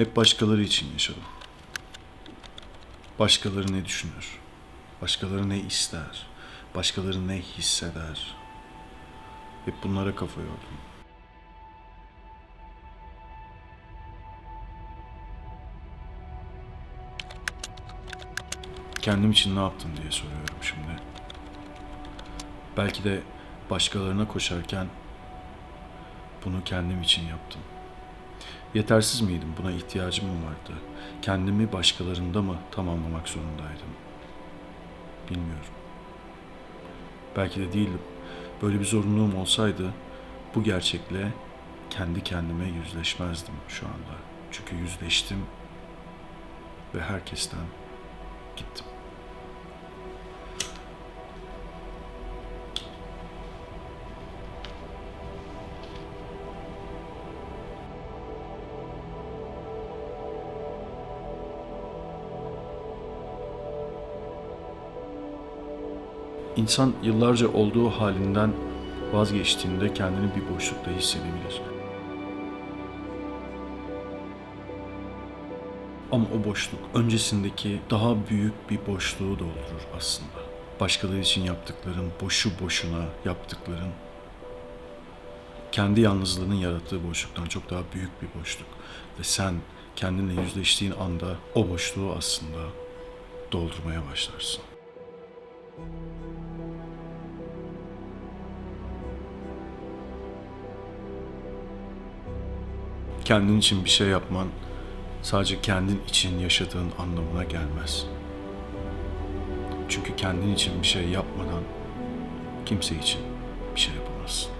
Hep başkaları için yaşadım. Başkaları ne düşünür? Başkaları ne ister? Başkaları ne hisseder? Hep bunlara kafa yordum. Kendim için ne yaptım diye soruyorum şimdi. Belki de başkalarına koşarken bunu kendim için yaptım. Yetersiz miydim? Buna ihtiyacım mı vardı? Kendimi başkalarında mı tamamlamak zorundaydım? Bilmiyorum. Belki de değildim. Böyle bir zorunluluğum olsaydı bu gerçekle kendi kendime yüzleşmezdim şu anda. Çünkü yüzleştim ve herkesten gittim. İnsan yıllarca olduğu halinden vazgeçtiğinde kendini bir boşlukta hissedebilir. Ama o boşluk öncesindeki daha büyük bir boşluğu doldurur aslında. Başkaları için yaptıkların, boşu boşuna yaptıkların, kendi yalnızlığının yarattığı boşluktan çok daha büyük bir boşluk. Ve sen kendinle yüzleştiğin anda o boşluğu aslında doldurmaya başlarsın. Kendin için bir şey yapman sadece kendin için yaşadığın anlamına gelmez. Çünkü kendin için bir şey yapmadan kimse için bir şey yapamazsın.